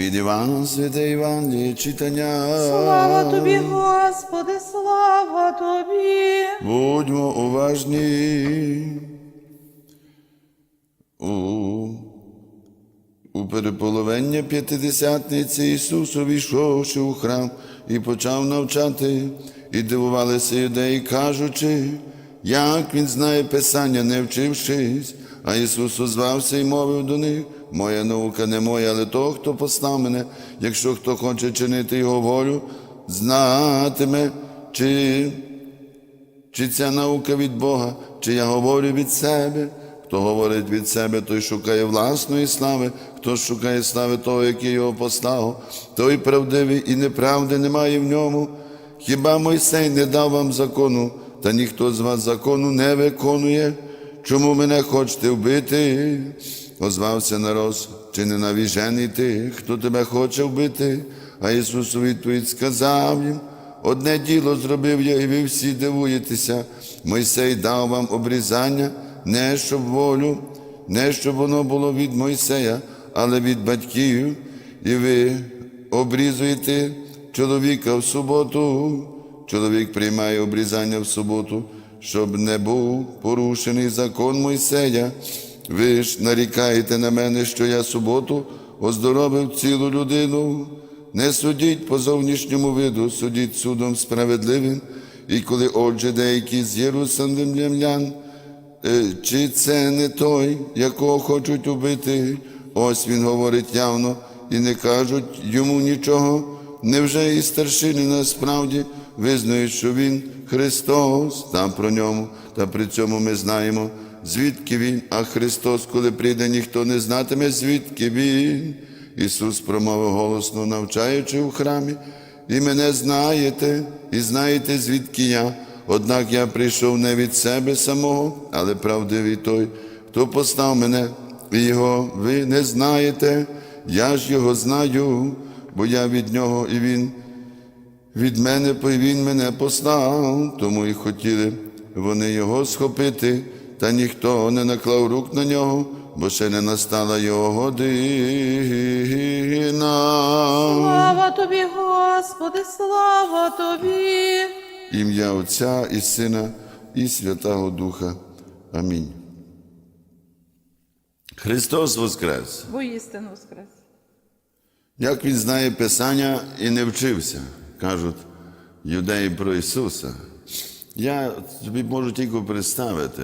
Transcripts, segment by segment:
Від Івана Святе Євангеліє читання. Слава тобі, Господи, слава тобі. Будьмо уважні. У, у переполовення п'ятидесятниці Ісус увійшовши у храм і почав навчати, і дивувалися юдеї, кажучи, як він знає Писання, не вчившись. А Ісус озвався і мовив до них: Моя наука не моя, але того, хто послав мене, якщо хто хоче чинити Його волю, знатиме, чи чи ця наука від Бога, чи я говорю від себе? Хто говорить від себе, той шукає власної слави, хто шукає слави того, який його послав, той правдивий і неправди немає в ньому. Хіба Мойсей не дав вам закону, та ніхто з вас закону не виконує? Чому мене хочете вбити? Озвався народ, чи не навіжений ти, хто тебе хоче вбити? А Ісус відповідь сказав їм, Одне діло зробив я, і ви всі дивуєтеся. Мойсей дав вам обрізання, не щоб волю, не щоб воно було від Мойсея, але від батьків, і ви обрізуєте чоловіка в суботу. Чоловік приймає обрізання в суботу, щоб не був порушений закон Мойсея. Ви ж нарікаєте на мене, що я суботу оздоровив цілу людину. Не судіть по зовнішньому виду, судіть судом справедливим. І коли отже деякі з Єрусалимлян, е, чи це не той, якого хочуть убити, ось він говорить явно, і не кажуть йому нічого. Невже і старшини насправді визнають, що він Христос, там про ньому, та при цьому ми знаємо, звідки він, а Христос, коли прийде, ніхто не знатиме, звідки він. Ісус промовив голосно, навчаючи в храмі, і мене знаєте, і знаєте, звідки я. Однак я прийшов не від себе самого, але правдивий той, хто постав мене, і його ви не знаєте, я ж його знаю, бо я від нього і він від мене, він мене послав, тому і хотіли вони його схопити, та ніхто не наклав рук на нього, бо ще не настала його година. Слава тобі, Господи, слава тобі. Ім'я Отця і Сина і Святого Духа. Амінь. Христос Воскрес! Воістину воскрес. Як він знає Писання і не вчився, кажуть юдеї про Ісуса. Я собі можу тільки представити,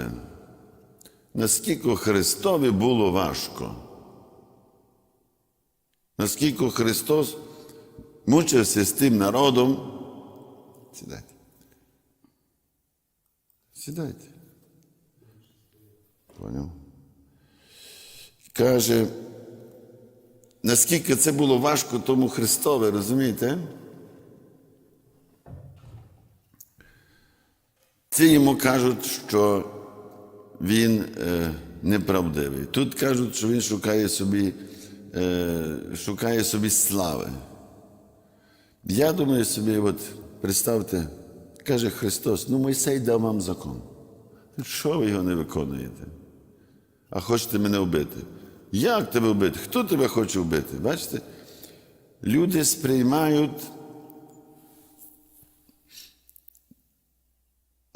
наскільки Христові було важко. Наскільки Христос мучився з тим народом. Сідайте. Сідайте. Поняв? Каже, наскільки це було важко тому Христові, розумієте? Ці йому кажуть, що він е, неправдивий. Тут кажуть, що він шукає собі, е, шукає собі слави. Я думаю собі, от представте, каже Христос, ну Мойсей дав вам закон. Що ви його не виконуєте? А хочете мене вбити? Як тебе вбити? Хто тебе хоче вбити? Бачите? Люди сприймають.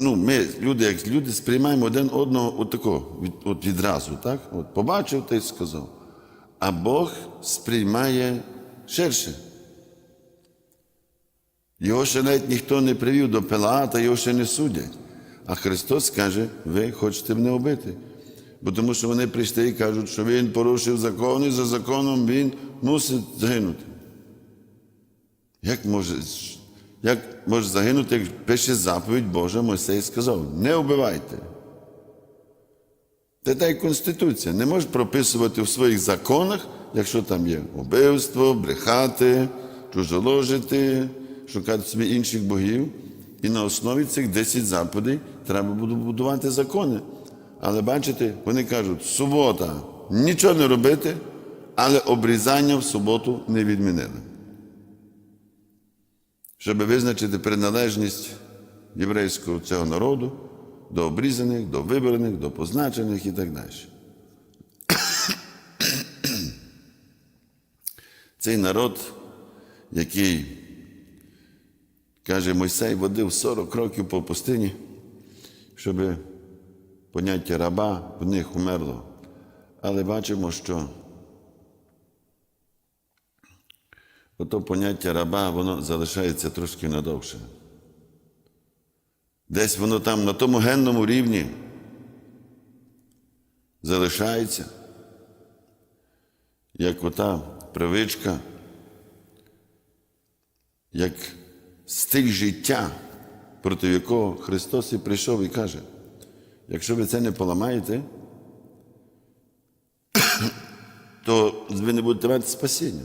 Ну, ми, люди, як люди, сприймаємо один одного от такого, від, от відразу, так? От побачив та й сказав. А Бог сприймає ширше. Його ще навіть ніхто не привів до Пилата, його ще не судять. А Христос каже, ви хочете мене вбити. Бо тому що вони прийшли і кажуть, що він порушив закон, і за законом він мусить загинути. Як може, як може загинути, як пише заповідь Божа, Мойсей сказав, не вбивайте. Це та й Конституція. Не може прописувати в своїх законах, якщо там є убивство, брехати, чужоложити, шукати собі інших богів. І на основі цих 10 заповідей треба буде будувати закони. Але бачите, вони кажуть, субота нічого не робити, але обрізання в суботу не відмінили. Щоб визначити приналежність єврейського цього народу до обрізаних, до вибраних, до позначених і так далі. Цей народ, який, каже, Мойсей водив 40 років по пустині, щоб поняття раба в них умерло. Але бачимо, що ото поняття раба, воно залишається трошки надовше. Десь воно там на тому генному рівні залишається, як ота привичка, як стиль життя, проти якого Христос і прийшов і каже, якщо ви це не поламаєте, то ви не будете мати спасіння.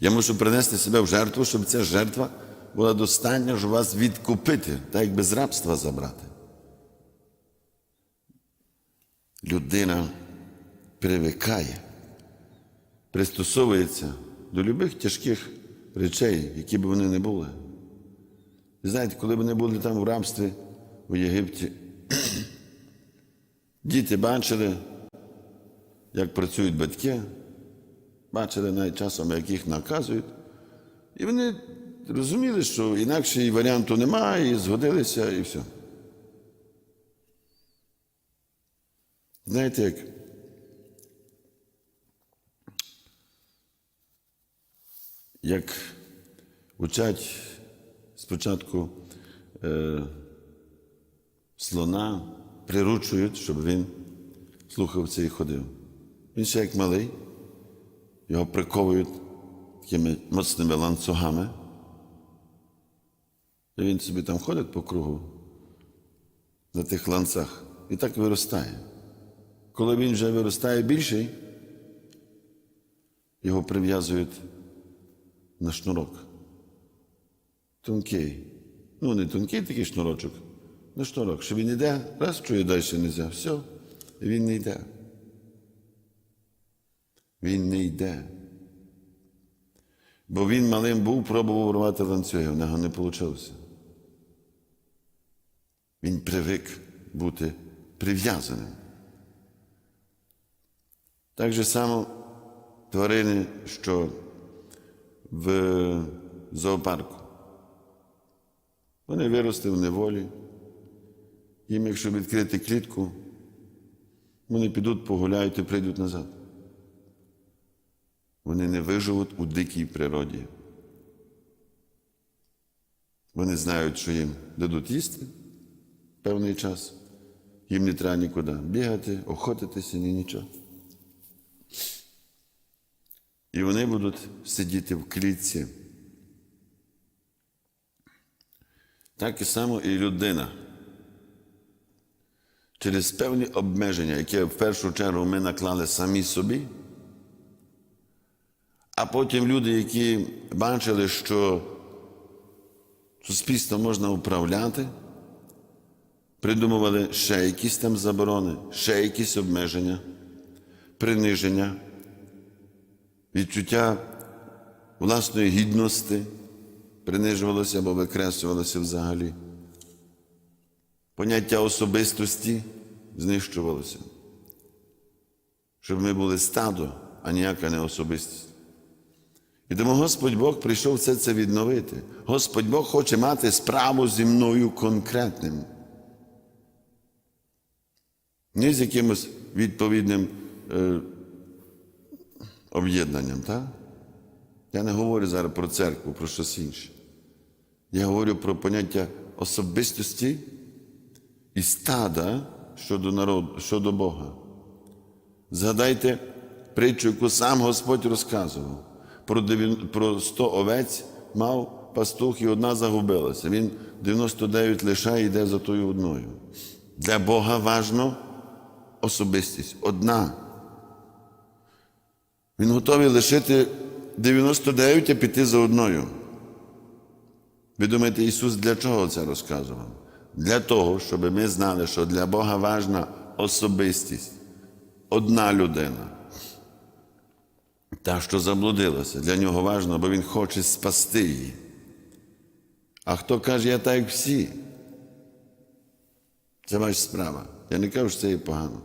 Я мушу принести себе в жертву, щоб ця жертва була достатня, щоб вас відкупити, так як без рабства забрати. Людина привикає, пристосовується до любих тяжких речей, які б вони не були. Ви знаєте, коли вони були там в рабстві у Єгипті, діти бачили, як працюють батьки, бачили навіть часом, як їх наказують. І вони розуміли, що інакше варіанту немає, і згодилися, і все. Знаєте, як як учать спочатку е, слона, приручують, щоб він слухав це і ходив. Він ще як малий, його приковують такими моцними ланцюгами. І він собі там ходить по кругу на тих ланцах і так виростає. Коли він вже виростає більший, його прив'язують на шнурок. Тонкий. Ну, не тонкий такий шнурочок, на шнурок. Що він йде, раз чує далі не можна, все, і він не йде. Він не йде. Бо він малим був, пробував рвати ланцюги, в нього не вийшло. Він привик бути прив'язаним. Так же само тварини, що в зоопарку. Вони виросли в неволі. Їм, якщо відкрити клітку, вони підуть, погуляють і прийдуть назад. Вони не виживуть у дикій природі. Вони знають, що їм дадуть їсти певний час. Їм не треба нікуди бігати, охотитися, ні нічого. І вони будуть сидіти в клітці. Так і само і людина. Через певні обмеження, які в першу чергу ми наклали самі собі, а потім люди, які бачили, що суспільство можна управляти, придумували ще якісь там заборони, ще якісь обмеження, приниження, відчуття власної гідності принижувалося або викреслювалося взагалі. Поняття особистості знищувалося. Щоб ми були стадо, а ніяка не особистість. І тому Господь Бог прийшов все це відновити. Господь Бог хоче мати справу зі мною конкретним. Не з якимось відповідним е, об'єднанням, так? Я не говорю зараз про церкву, про щось інше. Я говорю про поняття особистості і стада щодо народу, щодо Бога. Згадайте притчу, яку сам Господь розказував. Про дев'ян- Про 100 овець мав пастух і одна загубилася. Він 99 лишає і йде за тою одною. Для Бога важно особистість одна. Він готовий лишити 99 а піти за одною. Ви думаєте, Ісус для чого це розказував? Для того, щоб ми знали, що для Бога важна особистість, одна людина. Та, що заблудилася, для нього важно, бо Він хоче спасти її. А хто каже, я так як всі? Це ваша справа. Я не кажу, що це є погано.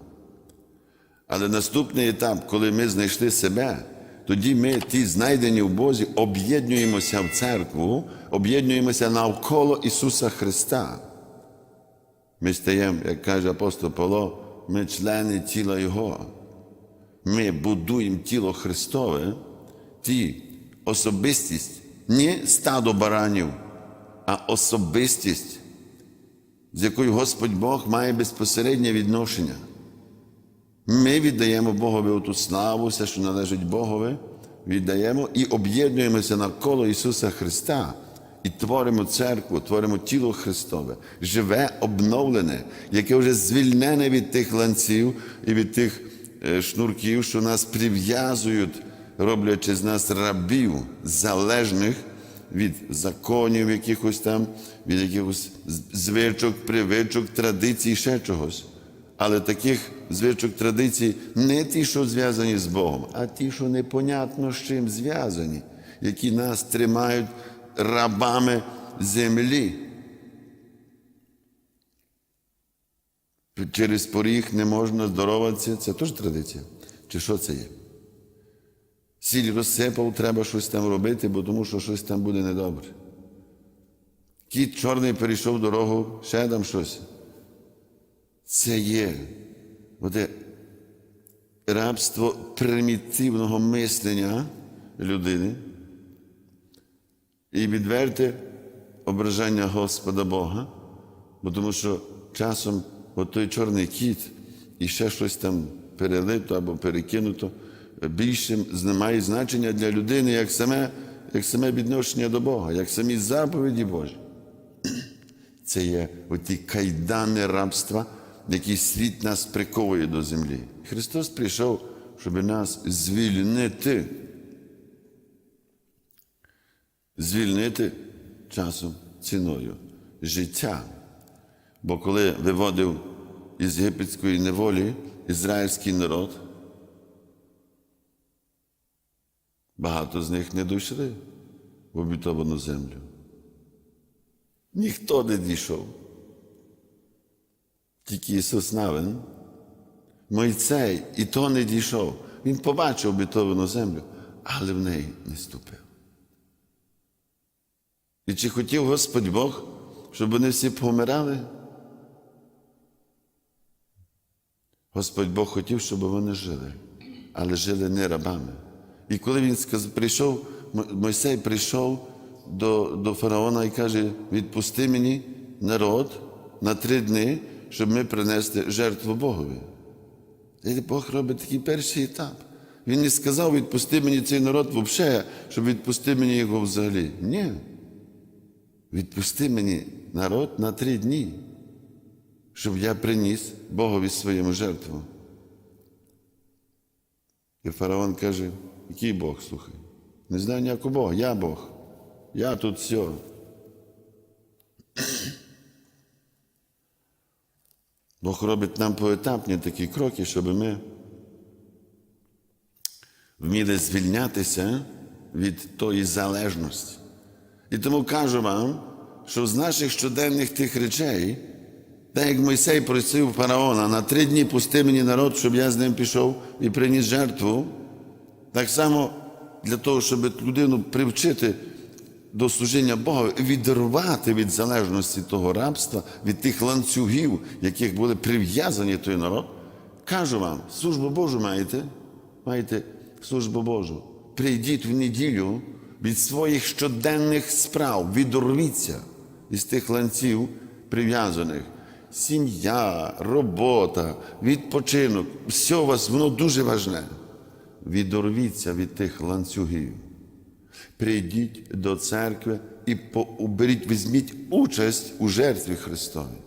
Але наступний етап, коли ми знайшли себе, тоді ми, ті знайдені в Бозі, об'єднуємося в церкву, об'єднуємося навколо Ісуса Христа. Ми стаємо, як каже апостол Павло, ми члени тіла Його. Ми будуємо тіло Христове, ті особистість, не стадо баранів, а особистість, з якою Господь Бог має безпосереднє відношення. Ми віддаємо Богові ту славу, все, що належить Богові, віддаємо і об'єднуємося навколо Ісуса Христа і творимо церкву, творимо тіло Христове, живе, обновлене, яке вже звільнене від тих ланців і від тих шнурків, що нас прив'язують, роблячи з нас рабів, залежних від законів якихось там, від якихось звичок, привичок, традицій, ще чогось. Але таких звичок традицій не ті, що зв'язані з Богом, а ті, що непонятно з чим зв'язані, які нас тримають рабами землі. Через поріг не можна здороватися, це теж традиція. Чи що це є? Сіль розсипав, треба щось там робити, бо тому що щось там буде недобре. Кіт чорний перейшов дорогу, ще там щось. Це є оте рабство примітивного мислення людини і відверте ображання Господа Бога, бо тому що часом от той чорний кіт і ще щось там перелито або перекинуто більше не має значення для людини, як саме, як саме відношення до Бога, як самі заповіді Божі. Це є оті кайдани рабства, які світ нас приковує до землі. Христос прийшов, щоб нас звільнити. Звільнити часом ціною життя. Бо коли виводив із єгипетської неволі ізраїльський народ, багато з них не дійшли в обітовану землю. Ніхто не дійшов. Тільки Ісус Навин, Мойцей, і то не дійшов. Він побачив обітовану землю, але в неї не ступив. І чи хотів Господь Бог, щоб вони всі помирали? Господь Бог хотів, щоб вони жили, але жили не рабами. І коли він прийшов, Мойсей прийшов до, до фараона і каже: відпусти мені народ на три дні, щоб ми принесли жертву Богові. І Бог робить такий перший етап. Він не сказав, відпусти мені цей народ взагалі, щоб відпусти мені його взагалі. Ні. Відпусти мені народ на три дні, щоб я приніс Богові своєму жертву. І фараон каже, який Бог, слухай? Не знаю ніякого Бога, я Бог. Я тут все. Бог робить нам поетапні такі кроки, щоб ми вміли звільнятися від тої залежності. І тому кажу вам, що з наших щоденних тих речей, так як Мойсей просив фараона на три дні пусти мені народ, щоб я з ним пішов і приніс жертву, так само для того, щоб людину привчити до служіння Бога, відірвати від залежності того рабства, від тих ланцюгів, яких були прив'язані той народ, кажу вам, службу Божу маєте, маєте службу Божу. Прийдіть в неділю від своїх щоденних справ, відорвіться із тих ланців прив'язаних. Сім'я, робота, відпочинок, все у вас воно дуже важне. Відорвіться від тих ланцюгів. Прийдіть до церкви і уберіть, візьміть участь у жертві Христовій.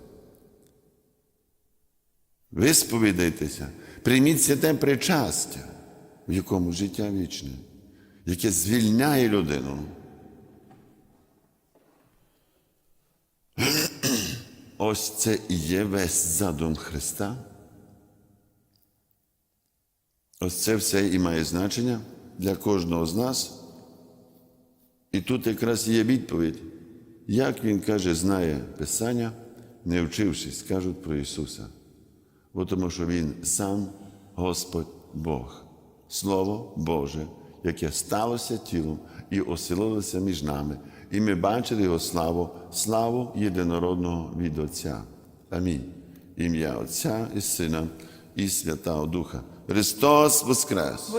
Висповідайтеся, прийміть святе причастя, в якому життя вічне, яке звільняє людину. Ось це і є весь задум Христа. Ось це все і має значення для кожного з нас. І тут якраз є відповідь, як він каже, знає Писання, не вчившись, кажуть про Ісуса. Бо тому що Він сам Господь Бог. Слово Боже, яке сталося тілом і оселилося між нами. І ми бачили Його славу, славу єдинородного від Отця. Амінь. Ім'я Отця і Сина і Святого Духа. Христос Воскрес!